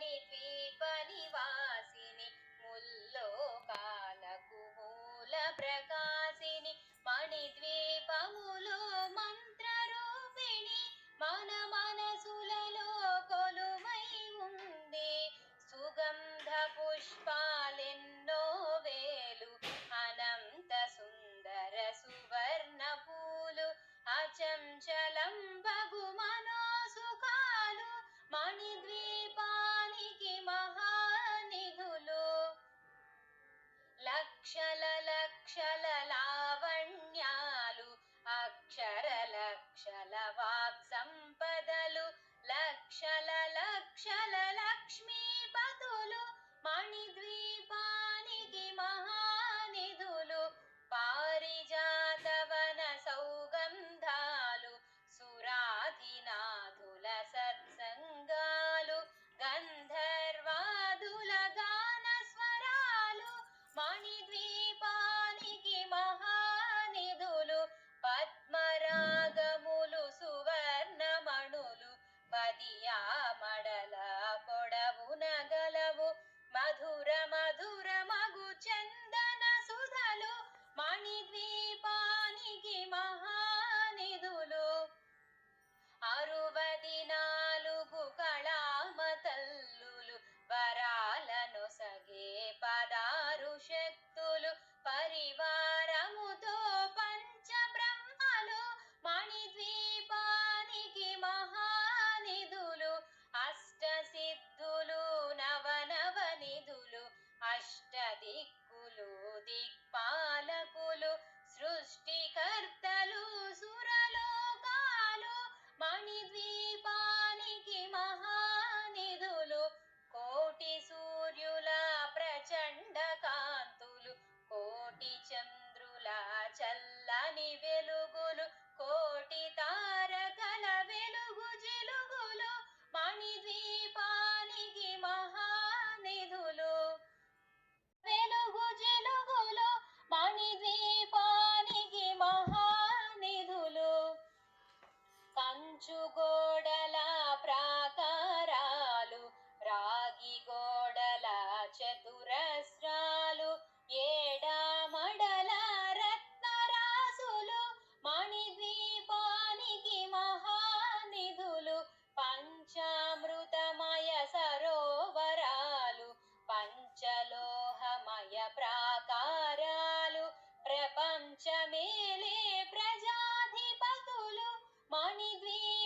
మణి ద్వీప నివాసిని ముల్లోకాలకు మూల ప్రకాశిని మణి ద్వీపములు మంత్ర రూపిణి మన మనసులలో కొలుమై ఉంది. సుగంధ పుష్పాల లక్షల వాక్ సంపదలు లక్షల లక్షల లక్ష్మీపతులు మణిద్వీ దీపముల చల్లని వెలుగులు కోటి తారకల వెలుగు జిలుగులు మణి ద్వీపానికి మహానిధులు. వెలుగు జిలుగులు మణి ద్వీపానికి మహానిధులు. కంచుగోడ ప్రాకారాలు ప్రపంచమేలే ప్రజాధిపతులు మణిద్వీ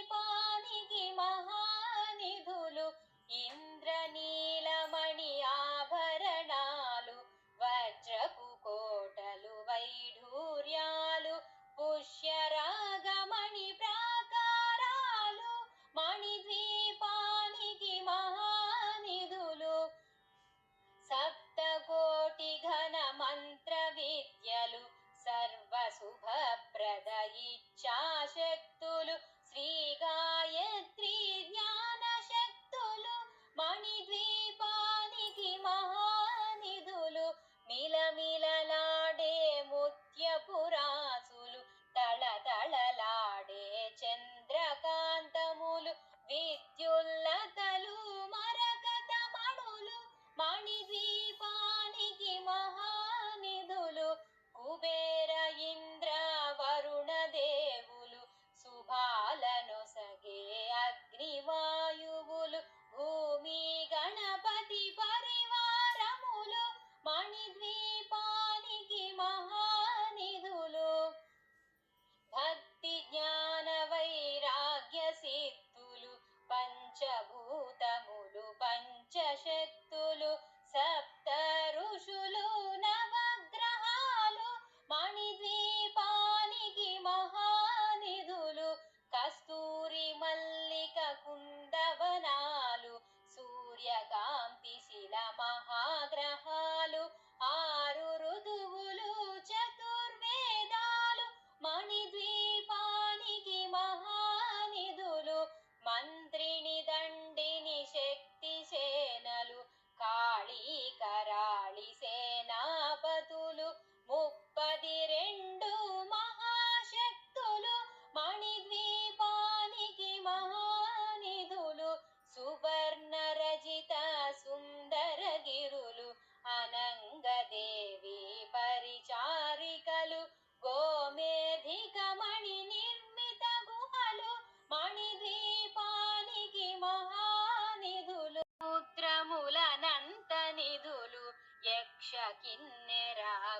శక్తులు సప్త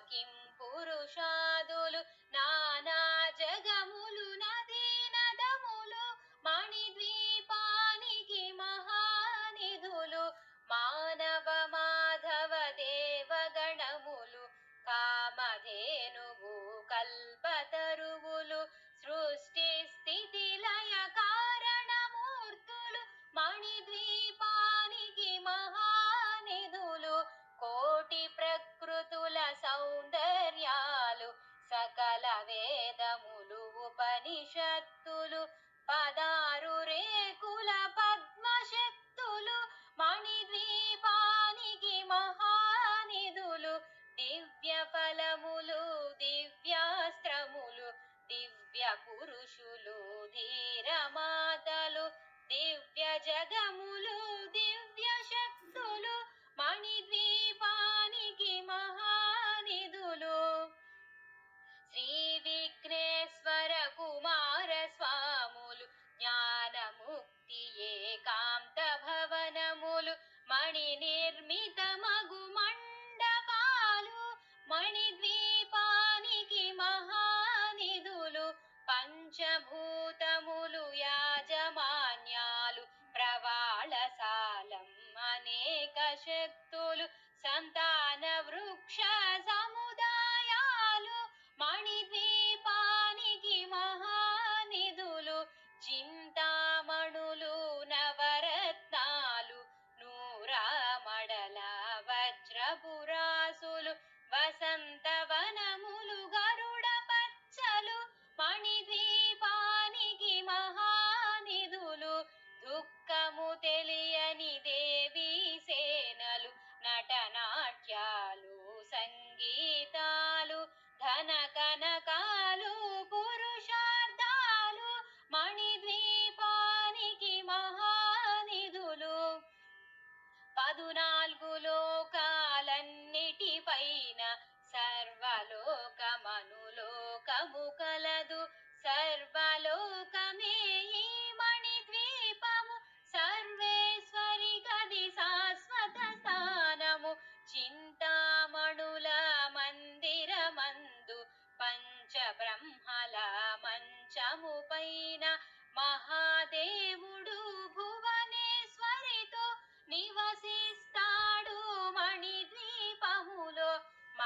కిం పురుషాదులు నానా జగములు పాదా స్వాములు జ్ఞానముక్తి ఏకాంత భవనములు మణి నిర్మిత మగు మండపాలు మణి ద్వీపానికి మహానిధులు పంచభూతములు యాజమాన్యాలు ప్రవాళసాలం అనేక శక్తులు సంతాన వృక్ష సముదాయాలు మణిద్వీ వసంతవనములు గరుడ పచ్చలు మణిద్వీపానికి మహానిధులు దుఃఖము తెలియని దేవి సేనలు నటనాట్యాలు సంగీతాలు ధన కనకాలు పురుషార్థాలు మణిద్వీపానికి మహానిధులు. పదునాలుగు లోకాలన్నిటిపైన లోకమనులోకము కలదు. సర్వలోకమే ఈ మణిద్వీపము. సర్వేశ్వరి గది శాశ్వత స్థానము. చింతామణుల మందిరమందు పంచబ్రహ్మల మంచము పైన మహాదేవు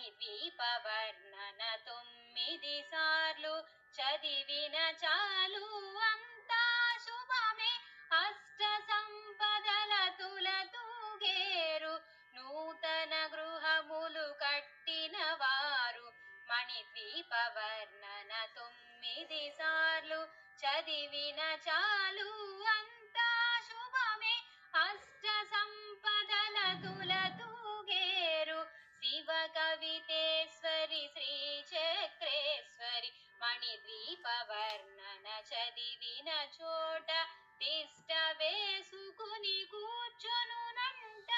మణిద్వీప తొమ్మిది సార్లు చదివిన చాలు అంతా శుభమే. అష్ట సంపదల తులతూగేరు నూతన గృహములు కట్టిన వారు. మణిద్వీపవర్ణన తొమ్మిది సార్లు చదివిన చాలు అంత కవితేశ్వరి శ్రీ చక్రేశ్వరి మణిద్వీప వర్ణన చదివిన చోట తిష్ట వేసుకుని కూర్చొనునంట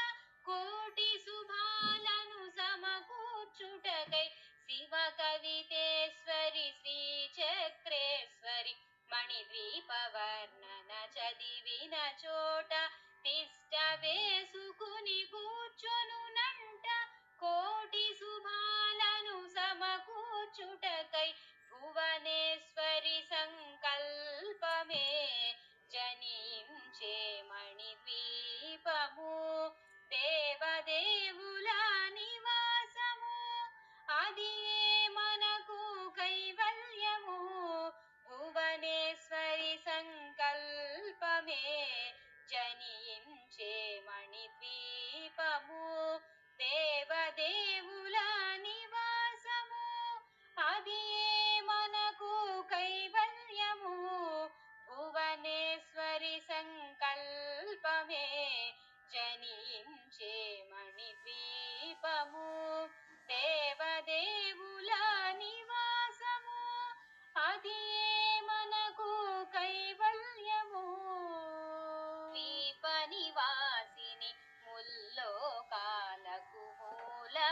కోటి శుభాలను సమకూర్చుటకై శివ కవితేశ్వరి శ్రీ చక్రేశ్వరి మణిద్వీప వర్ణన చదివిన చోట తిష్ట వే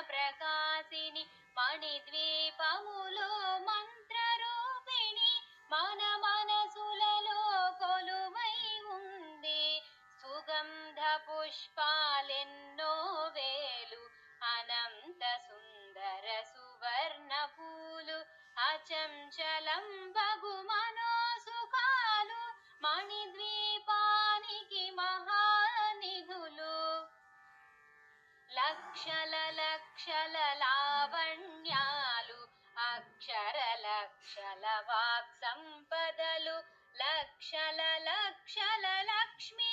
ప్రకాశిని మణిద్వీపములో మంత్రరూపిణి మన మనసులలో కొలువై ఉంది. సుగంధ పుష్పాలెన్నో వేలు అనంత సుందర సువర్ణ పూలు అచంచలం బగుమనో లక్షల లావణ్యాలు అక్షర లక్షల వాక్ సంపదలు లక్షల లక్షల లక్ష్మీ